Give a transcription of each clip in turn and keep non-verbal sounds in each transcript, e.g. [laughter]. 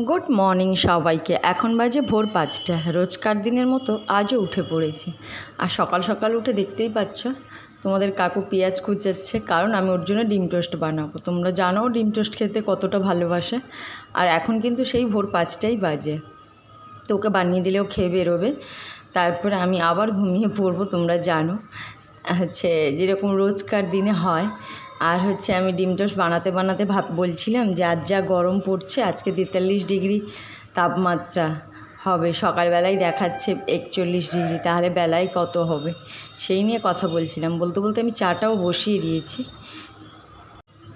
Good morning সবাইকে। এখন বাজে ভোর পাঁচটা। রোজকার দিনের মতো আজও উঠে পড়েছি। আর সকাল সকাল উঠে দেখতেই পাচ্ছ, তোমাদের কাকু পেঁয়াজ কুচাচ্ছে। কারণ আমি ওর জন্য ডিম টোস্ট বানাবো। তোমরা জানো ডিম টোস্ট খেতে কতটা ভালোবাসে। আর এখন কিন্তু সেই ভোর পাঁচটাই বাজে। তো ওকে বানিয়ে দিলেও খেয়ে বেরোবে। তারপরে আমি আবার ঘুমিয়ে পড়ব, তোমরা জানো। হচ্ছে যেরকম রোজকার দিনে হয় আর হচ্ছে আমি ডিম টোস্ট বানাতে বানাতে ভাব বলছিলাম যে আজ যা গরম পড়ছে, আজকে তেতাল্লিশ ডিগ্রি তাপমাত্রা হবে। সকালবেলায় দেখাচ্ছে একচল্লিশ ডিগ্রি, তাহলে বেলায় কত হবে? সেই নিয়ে কথা বলছিলাম। বলতে বলতে আমি চাটাও বসিয়ে দিয়েছি।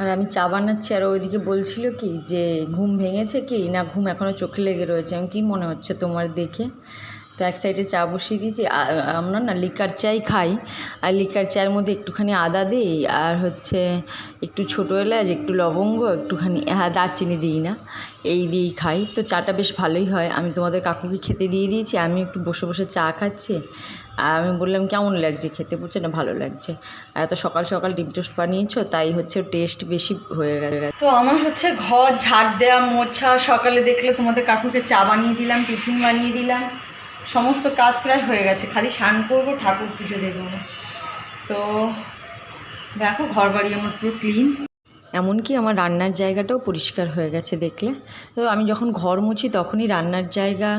আর আমি চা বানাচ্ছি, আর ওইদিকে বলছিল কি যে, ঘুম ভেঙেছে কি? না, ঘুম এখনও চোখে লেগে রয়েছে। আমি, কী মনে হচ্ছে তোমার দেখে? তো এক সাইডে চা বসিয়ে দিয়েছি। আমরা না লিকার চাই খাই। আর লিকার চায়ের মধ্যে একটুখানি আদা দিই। আর হচ্ছে একটু ছোটো এলাচ, একটু লবঙ্গ, একটুখানি হ্যাঁ দারচিনি দিই না। এই দিয়েই খাই। তো চাটা বেশ ভালোই হয়। আমি তোমাদের কাকুকে খেতে দিয়ে দিয়েছি। আমি একটু বসে বসে চা খাচ্ছি। আর আমি বললাম, কেমন লাগছে খেতে? বলছে, না, ভালো লাগছে। আর এত সকাল সকাল ডিম টোস্ট বানিয়েছো, তাই হচ্ছে টেস্ট বেশি হয়ে গেছে। তো আমার হচ্ছে ঘর, ঝাড় দেওয়া মোছা, সকালে দেখলে তোমাদের কাকুকে চা বানিয়ে দিলাম, টিফিন বানিয়ে দিলাম। সমস্ত কাজ প্রায় হয়ে গেছে। খালি স্নান করব, ঠাকুর পুজো দেবো। তো দেখো ঘর বাড়ি আমার পুরো ক্লিন এমনকি আমার রান্নার জায়গাটাও পরিষ্কার হয়ে গেছে দেখলে। তো আমি যখন ঘর মুছি, তখনই রান্নার জায়গা,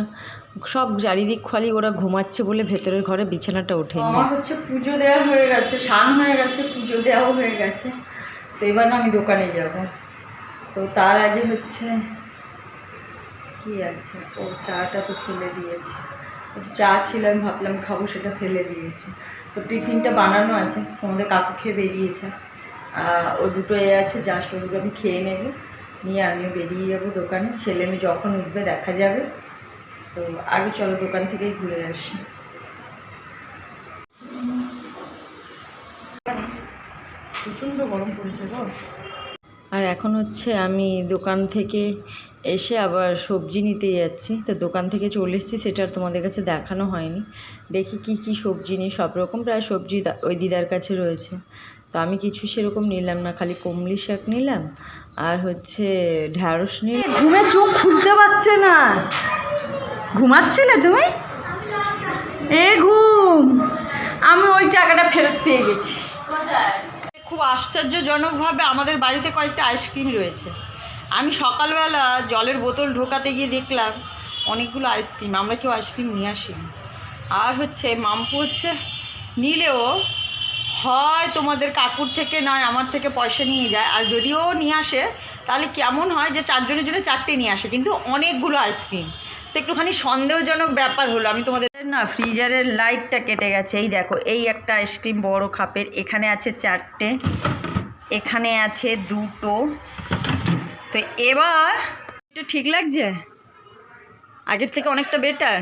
সব চারিদিক খালি ওরা ঘুমাচ্ছে বলে ভেতরের ঘরে বিছানাটা ওঠে আমার হচ্ছে পুজো দেওয়া হয়ে গেছে, স্নান হয়ে গেছে, পুজো দেওয়াও হয়ে গেছে। তো এবার না আমি দোকানে যাব। তো তার আগে হচ্ছে, কি আছে? ও, চাটা তো ফেলে দিয়েছে। চা ছিল আমি ভাবলাম খাব, সেটা ফেলে দিয়েছি। তো টিফিনটা বানানো আছে, তোমাদের কাকু খেয়ে বেরিয়েছে। ও দুটো এ আছে জাস্ট ও দুটো আমি খেয়ে নেব। নিয়ে আমিও বেরিয়ে যাব দোকানে। ছেলে মেয়ে যখন উঠবে, দেখা যাবে। তো আগে চলো দোকান থেকেই ঘুরে আসি। প্রচণ্ড গরম পড়েছে গো। আর এখন হচ্ছে আমি দোকান থেকে এসে আবার সবজি নিতে যাচ্ছি। তো দোকান থেকে চলে এসেছি সেটা আর তোমাদের কাছে দেখানো হয়নি। দেখি কি কি সবজি নিই সব রকম প্রায় সবজি দা- ওই দিদার কাছে রয়েছে। তো আমি কিছু সেরকম নিলাম না খালি কমলি শাক নিলাম আর হচ্ছে ঢ্যাঁড়স নিলাম। ঘুমে চোখ খুলতে পারছে না। ঘুমাচ্ছিলে তুমি? এ ঘুম। আমি ওই টাকাটা ফেরত পেয়ে গেছি। খুব আশ্চর্যজনকভাবে আমাদের বাড়িতে কয়েকটা আইসক্রিম রয়েছে। আমি সকালবেলা জলের বোতল ঢোকাতে গিয়ে দেখলাম অনেকগুলো আইসক্রিম, আমরা কেউ আইসক্রিম নিয়ে আসিনি। আর হচ্ছে মাম্পু হচ্ছে নিলেও হয় তোমাদের কাকুর থেকে নয়, আমার থেকে পয়সা নিয়ে যায়। আর যদিও নিয়ে আসে, তাহলে কেমন হয় যে চারজনের জন্য চারটে নিয়ে আসে, কিন্তু অনেকগুলো আইসক্রিম। একটুখানি সন্দেহজনক ব্যাপার হলো। আমি তোমাদের না, ফ্রিজারের লাইটটা কেটে গেছে। এই দেখো, এই একটা আইসক্রিম বড় খাপের এখানে আছে চারটে। এখানে আছে দুটো। তো এবার এটা ঠিক লাগছে? আগের থেকে অনেকটা বেটার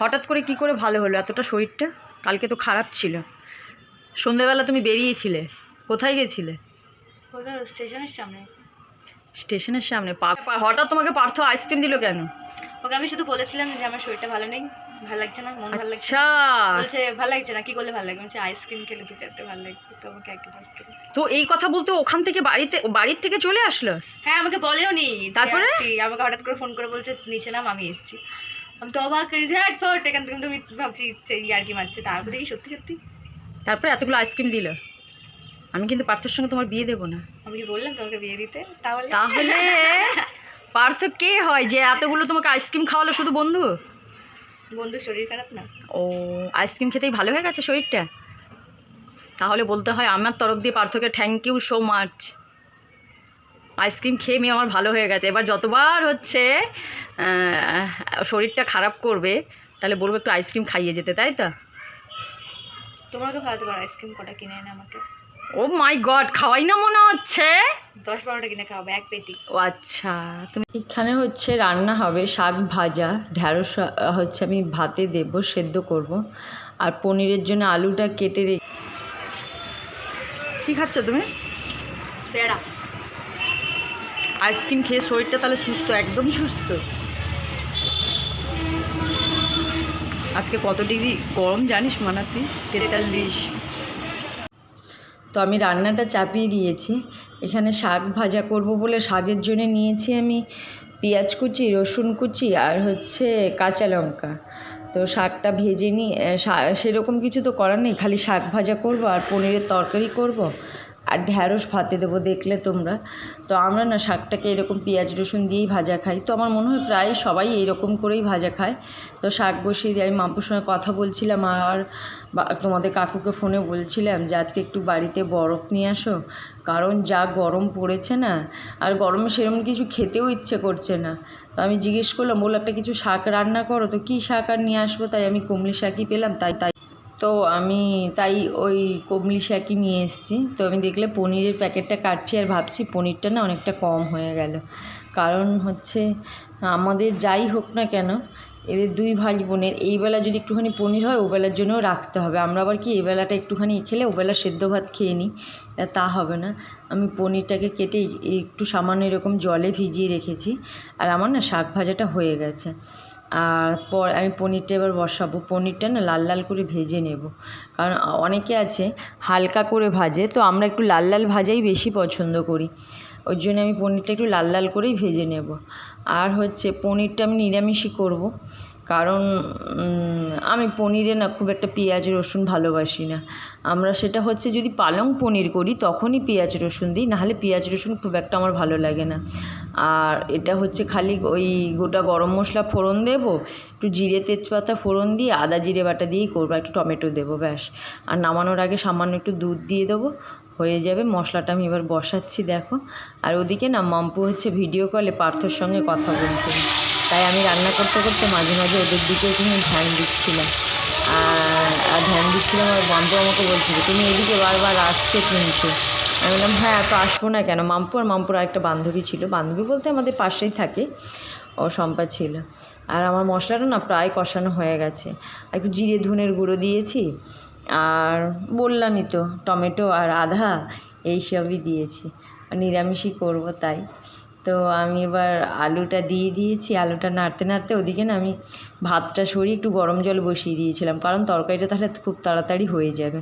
হঠাৎ করে কি করে ভালো হলো এতটা শরীরটা? কালকে তো খারাপ ছিল। সন্ধেবেলা তুমি বেরিয়েছিলে। কোথায় গেছিলে? স্টেশনের সামনে। স্টেশনের সামনে হঠাৎ তোমাকে পার্থ আইসক্রিম দিল কেন? ওকে আমি শুধু বলেছিলাম যে আমার শরীরটা ভালো নেই ভালো লাগছে না মন ভালো লাগছে আচ্ছা। বলছে ভালো লাগছে না কি করলে ভালো লাগবে? বলছে আইসক্রিম খেলে দু চারটে ভালো লাগবে তো আমাকে একটা আইসক্রিম তো এই কথা বলতে ওখান থেকে বাড়িতে বাড়ির থেকে চলে আসলো? হ্যাঁ আমাকে বলেও নি তারপরে? আমাকে হঠাৎ করে ফোন করে বলছে নিচে নাম আমি এসেছি। আমি তো অবাক ঝ্যাট ফট এখান থেকে তুমি ভাবছি ইয়ার কি মারছে তারপর দেখি সত্যি সত্যি। তারপরে এতগুলো আইসক্রিম দিল? আমি কিন্তু পার্থর সঙ্গে তোমার বিয়ে দেবো না। আমি কি বললাম তোমাকে বিয়ে দিতে? তাহলে? তাহলে পার্থ কে হয় যে এতগুলো তোমাকে আইসক্রিম খাওয়ালো শুধু বন্ধু? বন্ধু শরীর খারাপ না? ও আইসক্রিম খেতেই ভালো হয়ে গেছে শরীরটা? তাহলে বলতে হয় আমার তরফ দিয়ে পার্থকে thank you so much ice cream খেয়ে মেয়ে আমার ভালো হয়ে গেছে। এবার যতবার হচ্ছে শরীরটা খারাপ করবে তাহলে বলব একটু আইসক্রিম খাইয়ে যেতে তাই তো? তোমরা তো খাওয়াতে পারো আইসক্রিম কটা কিনে এনে আমাকে। ও মাই গড খাওয়াই না মনে হচ্ছে। দশ বারোটা কিনে খাওয়াবে এক পেটি। ও আচ্ছা তুমি এখানে হচ্ছে রান্না হবে শাক ভাজা ঢ্যাঁড়স হচ্ছে আমি ভাতে দেব সেদ্ধ করব। আর পনিরের জন্য আলুটা কেটে রে কী খাচ্ছ তুমি? পেয়ারা। আইসক্রিম খেয়ে শরীরটা তাহলে সুস্থ একদম সুস্থ। আজকে কত ডিগ্রি গরম জানিস মানাতি? তেতাল্লিশ। তো আমি রান্নাটা চাপিয়ে দিয়েছি। এখানে শাক ভাজা করব বলে শাকের জন্য নিয়েছি আমি পেঁয়াজ কুচি, রসুন কুচি আর হচ্ছে কাঁচা লঙ্কা। তো শাকটা ভেজে নিই সেরকম কিছু তো করার নেই, খালি শাক ভাজা করব আর পনিরের তরকারি করব। আর ঢ্যাঁড়স ভাতে দেবো দেখলে তোমরা। তো আমরা না শাকটাকে এরকম পেঁয়াজ, রসুন দিয়েই ভাজা খাই। তো আমার মনে হয় প্রায় সবাই এরকম করেই ভাজা খায়। তো শাক বসিয়ে দিয়ে আমি মাম্পুর সঙ্গে কথা বলছিলাম আর তোমাদের কাকুকে ফোনে বলছিলাম যে আজকে একটু বাড়িতে বরফ নিয়ে আসো। কারণ যা গরম পড়েছে না, আর গরমে সেরকম কিছু খেতেও ইচ্ছে করছে না। তো আমি জিজ্ঞেস করলাম বলে একটা কিছু শাক রান্না করো। তো কী শাক আর নিয়ে আসব? তাই আমি কুমলি শাকই পেলাম, তাই তাই তো আমি তাই ওই কমলি শাকই নিয়ে এসেছি। তো আমি দেখলে পনিরের প্যাকেটটা কাটছি আর ভাবছি পনিরটা না অনেকটা কম হয়ে গেল। কারণ হচ্ছে আমাদের যাই হোক না কেন, এদের দুই ভাই বোনের এই বেলা যদি একটুখানি পনির হয় ওবেলার জন্যও রাখতে হবে। আমরা আবার কি, এই বেলাটা একটুখানি খেলে ওবেলা সেদ্ধ ভাত খেয়ে নিই। তা হবে না। আমি পনিরটাকে কেটে একটু সামান্য এরকম জলে ভিজিয়ে রেখেছি। আর আমার না শাক ভাজাটা হয়ে গেছে। আর পর আমি পনিরটা এবার বসাবো। পনিরটা না লাল লাল করে ভেজে নেব। কারণ অনেকে আছে হালকা করে ভাজে, তো আমরা একটু লাল লাল ভাজাই বেশি পছন্দ করি। ওই জন্য আমি পনিরটা একটু লাল লাল করেই ভেজে নেব। আর হচ্ছে পনিরটা আমি নিরামিষই করব। কারণ আমি পনিরে না খুব একটা পেঁয়াজ, রসুন ভালোবাসি না। আমরা সেটা হচ্ছে যদি পালং পনির করি, তখনই পেঁয়াজ, রসুন দিই। নাহলে পেঁয়াজ, রসুন খুব একটা আমার ভালো লাগে না। আর এটা হচ্ছে খালি ওই গোটা গরম মশলা ফোড়ন দেবো, একটু জিরে তেজপাতা ফোড়ন দিয়ে আদা জিরে বাটা দিয়েই করব একটু টমেটো দেবো, ব্যাস। আর নামানোর আগে সামান্য একটু দুধ দিয়ে দেবো, হয়ে যাবে। মশলাটা আমি এবার বসাচ্ছি, দেখো। আর ওদিকে না মাম্পু হচ্ছে ভিডিও কলে পার্থর সঙ্গে কথা বলছিল তাই আমি রান্না করতে করতে মাঝে মাঝে ওদের দিকে একটু ধ্যান দিচ্ছিলাম। আর ধ্যান দিচ্ছিলাম আর মাম্পু আমাকে বলছিল, তুমি এদিকে বারবার আসছে কিন্তু। আমি বললাম হ্যাঁ তো আসব না কেন? মাম্পু আর মাম্পুর আরেকটা বান্ধবী ছিল। বান্ধবী বলতে আমাদের পাশেই থাকে। ও শম্পা ছিল। আর আমার মশলাটা না প্রায় কষানো হয়ে গেছে। একটু জিরে, ধনের গুঁড়ো দিয়েছি। আর বললামই তো, টমেটো আর আধা এইসবই দিয়েছি। আর নিরামিষই করব তাই। তো আমি এবার আলুটা দিয়ে দিয়েছি। আলুটা নাড়তে নাড়তে ওদিকে না আমি ভাতটা সরিয়ে একটু গরম জল বসিয়ে দিয়েছিলাম। কারণ তরকারিটা তাহলে খুব তাড়াতাড়ি হয়ে যাবে।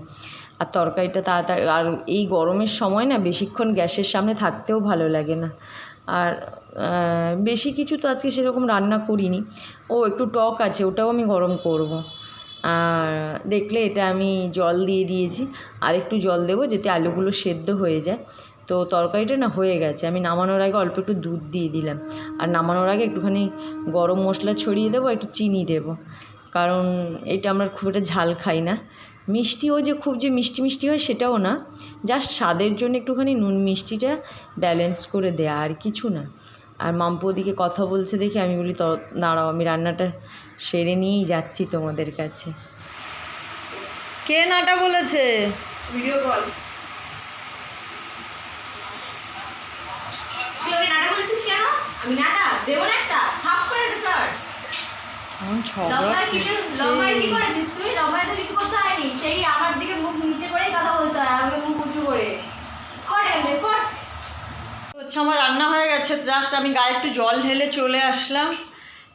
আর তরকারিটা তাড়াতাড়ি, আর এই গরমের সময় না বেশিক্ষণ গ্যাসের সামনে থাকতেও ভালো লাগে না। আর বেশি কিছু তো আজকে সেরকম রান্না করিনি। ও, একটু টক আছে, ওটাও আমি গরম করব। আর দেখলে এটা আমি জল দিয়ে দিয়েছি। আর একটু জল দেবো যাতে আলুগুলো সেদ্ধ হয়ে যায়। তো তরকারিটা না হয়ে গেছে, আমি নামানোর আগে অল্প একটু দুধ দিয়ে দিলাম। আর নামানোর আগে একটুখানি গরম মশলা ছড়িয়ে দেবো একটু চিনি দেবো। কারণ এটা আমরা খুব একটা ঝাল খাই না। মিষ্টিও যে খুব যে মিষ্টি মিষ্টি হয় সেটাও না। জাস্ট স্বাদের জন্য একটুখানি নুন মিষ্টিটা ব্যালেন্স করে দেয়া আর কিছু না। আর মাম্পু ওদিকে কথা বলছে দেখে আমি বলি ত দাঁড়াও আমি রান্নাটা সেরে নিয়েই যাচ্ছি তোমাদের কাছে। কে নাটা বলেছে? ভিডিও কল আমি নাটক দেবো না একটা থাপ করে একটা চড় ঝগড়া কি করেছিস তুই লম্বায় তো কিছু করতে হয়নি সেই আমার দিকে মুখ নিচে করেই কথা বলতে হয় আমাকে মুখ উঁচু করে কর এমনি কর হচ্ছে আমার রান্না হয়ে গেছে জাস্ট আমি গায়ে একটু জল ঢেলে চলে আসলাম।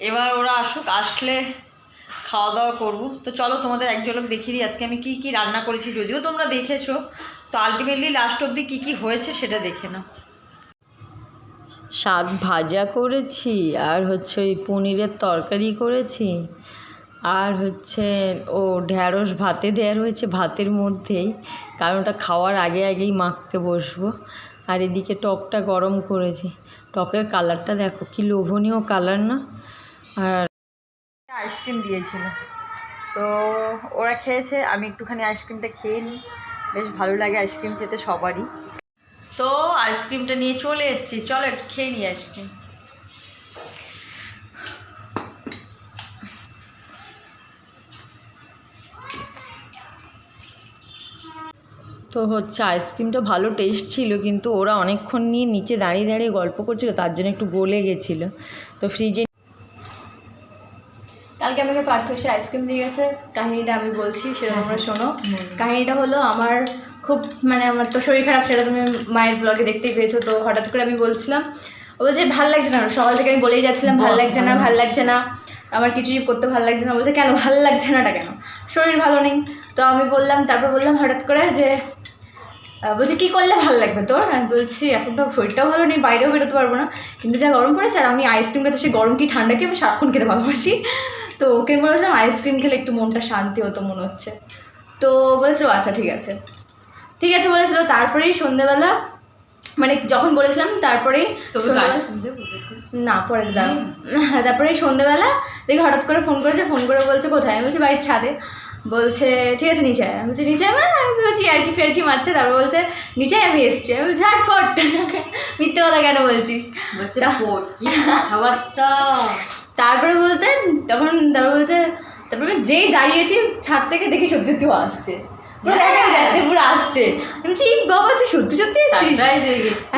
এবার ওরা আসুক আসলে খাওয়া দাওয়া করব। তো চলো তোমাদের এক ঝলক দেখিয়ে দিই আজকে আমি কি কি রান্না করেছি যদিও তোমরা দেখেছ। তো আলটিমেটলি লাস্ট অবধি কী কী হয়েছে সেটা দেখে নাও। শাক ভাজা করেছি আর হচ্ছে ওই পনিরের তরকারি করেছি। আর হচ্ছে, ও ঢ্যাঁড়স ভাতে দেওয়া রয়েছে, ভাতের মধ্যেই। কারণ ওটা খাওয়ার আগে আগেই মাখতে বসবো। আর এদিকে টকটা গরম করেছি। টকের কালারটা দেখো, কি লোভনীয় কালার না? আর আইসক্রিম দিয়েছিল। তো ওরা খেয়েছে, আমি একটুখানি আইসক্রিমটা খেয়ে নিই। বেশ ভালো লাগে আইসক্রিম খেতে সবারই। তো আইসক্রিমটা নিয়ে চলে এসেছি। চলো একটু খেয়ে নিই আইসক্রিম। তো হচ্ছে আইসক্রিমটা ভালো টেস্ট ছিল কিন্তু ওরা অনেকক্ষণ নিয়ে নিচে দাঁড়িয়ে দাঁড়িয়ে গল্প করছিল তার জন্য একটু গলে গেছিল। তো ফ্রিজে কালকে আমাকে পার্থ এসে আইসক্রিম দিয়ে গেছে। কাহিনীটা আমি বলছি সেটা তোমরা শোনো। কাহিনীটা হলো আমার খুব মানে আমার তো শরীর খারাপ সেটা তুমি মায়ের ব্লগে দেখতেই পেয়েছ তো হঠাৎ করে আমি বলছিলাম ও বলছে ভালো লাগছে না? সকাল থেকে আমি বলেই যাচ্ছিলাম ভালো লাগছে না ভালো লাগছে না। আমার কিছুই করতে ভালো লাগছে না। বলছে কেন? ভালো লাগছে নাটা কেন? শরীর ভালো নেই। তো আমি বললাম তারপর বললাম হঠাৎ করে যে বলছে কি করলে ভালো লাগবে তোর? আমি বলছি এখন তো শরীরটাও ভালো নেই বাইরেও বেরোতে পারব না। কিন্তু যা গরম পড়েছে আর আমি আইসক্রিমটা তো সে গরম কি ঠান্ডা কি আমি সারাক্ষণ খেতে ভালোবাসি? তো ওকে বলেছিলাম আইসক্রিম খেলে একটু মনটা শান্তি হতো মনে হচ্ছে। তো বলেছিল আচ্ছা ঠিক আছে। ঠিক আছে বলেছিল তারপরেই সন্ধেবেলা মানে যখন বলেছিলাম তারপরেই সন্ধ্যেবেলা- না পরে দাও হ্যাঁ তারপরে সন্ধ্যেবেলা দেখি হঠাৎ করে ফোন করেছে ফোন করে বলছে কোথায়? আমি বলছি বাড়ির ছাদে। বলছে ঠিক আছে নিচে। আমি বলছি নিচে আয় মানে? আমি বলছি আর কি ফের কি মারছে। তারপর বলছে নিচে আমি এসছি। আমি বলছি আর ফট [laughs] মিথ্যে কথা কেন বলছিস? তারপরে বলতে তখন তারপর বলছে তারপরে যেই দাঁড়িয়েছি ছাদ থেকে দেখি সত্যি তুই আসছে। পুরো দেখা যাচ্ছে পুরো আসছে। বলছি বাবা তুই সত্যি সত্যি এসছিস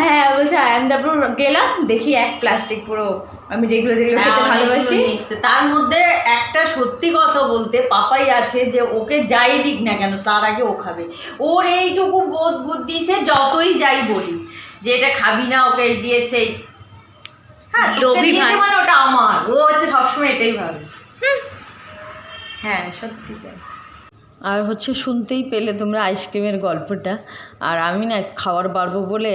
হ্যাঁ বলছে আমি তারপর গেলাম দেখি এক প্লাস্টিক পুরো। আমি যেগুলো যেগুলো খেতে ভালোবাসি। তার মধ্যে একটা সত্যি কথা বলতে পাপাই আছে যে ওকে যাই দিক না কেন তার আগে ও খাবে। ওর এইটুকু বোধ বুদ্ধি সে যতই যাই বলি যে এটা খাবি না ওকে এই দিয়েছে হ্যাঁ ভাই। মানে ওটা আমার। ও হচ্ছে সবসময় এটাই ভাবে। হ্যাঁ সত্যি তাই। আর হচ্ছে শুনতেই পেলে তোমরা আইসক্রিমের গল্পটা। আর আমি না খাওয়ার পারব বলে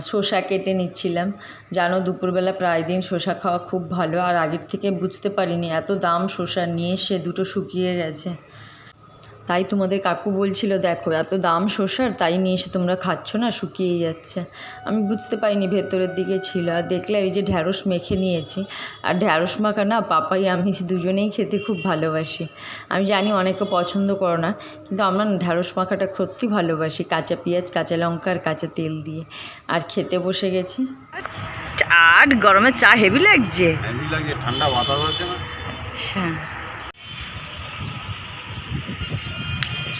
শসা কেটে নিচ্ছিলাম। জানো, দুপুরবেলা প্রায় দিন শসা খাওয়া খুব ভালো। আর আগের থেকে বুঝতে পারিনি এত দাম শসা নিয়ে সে দুটো শুকিয়ে গেছে। তাই তোমাদের কাকু বলছিল দেখো এত দাম শসার তাই নিয়ে এসে তোমরা খাচ্ছ না শুকিয়ে যাচ্ছে। আমি বুঝতে পারিনি ভেতরের দিকে ছিল আর দেখলে এই যে ঢ্যাঁড়স মেখে নিয়েছি। আর ঢ্যাঁড়স মাখা না পাপাই আমি দুজনেই খেতে খুব ভালোবাসি। আমি জানি অনেকে পছন্দ করো না কিন্তু আমরা ঢ্যাঁড়স মাখাটা সত্যি ভালোবাসি কাঁচা পেঁয়াজ কাঁচা লঙ্কা আর কাঁচা তেল দিয়ে। আর খেতে বসে গেছি। আর গরমে চা হেভি লাগছে? ঠান্ডা বাতাস আছে না? আচ্ছা।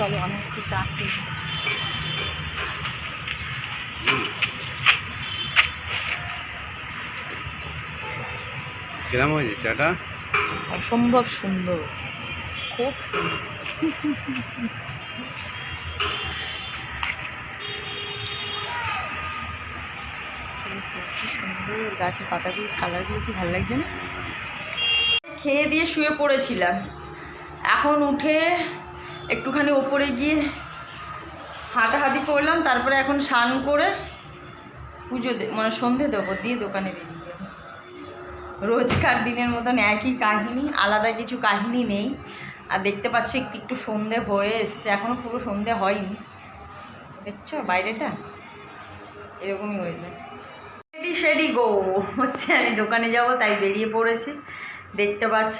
চলো আমি একটু চা খেয়ে কিরম হয়েছে চাটা? অসম্ভব সুন্দর। খুব কি সুন্দর গাছের পাতাগুলো কালারগুলো কি ভালো লাগছে না? খেয়ে দিয়ে শুয়ে পড়েছিলাম। এখন উঠে একটুখানি ওপরে গিয়ে হাঁটাহাঁটি করলাম, তারপরে এখন স্নান করে পুজো দে মানে সন্ধে দেবো, দিয়ে দোকানে বেরিয়ে রোজকার দিনের মতন একই কাহিনী, আলাদা কিছু কাহিনী নেই। আর দেখতে পাচ্ছি একটু একটু সন্ধে হয়ে এসছে এখনও পুরো সন্ধে হয়নি। দেখছ বাইরেটা? এরকমই হয়েছে রেডি সেডি গো, হচ্ছে আমি দোকানে যাব, তাই বেরিয়ে পড়েছি। দেখতে পাচ্ছ?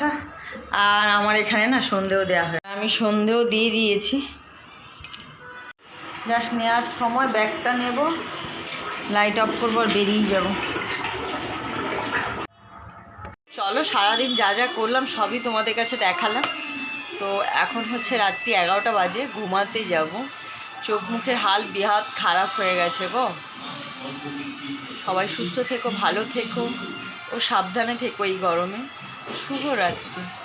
আর আমার এখানে না সন্ধেও দেওয়া হয় আমি সন্ধেও দিয়ে দিয়েছি। জাস্ট নেওয়ার সময় ব্যাগটা নেব। লাইট অফ করব বেরিয়ে যাব। চলো, সারাদিন যা যা করলাম সবই তোমাদের কাছে দেখালাম। তো এখন হচ্ছে রাত্রি এগারোটা বাজে, ঘুমাতে যাব। চোখ মুখে হাল বিহাত খারাপ হয়ে গেছে গো। সবাই সুস্থ থেকো, ভালো থেকো। ও সাবধানে থেকো এই গরমে। শুভরাত্রি।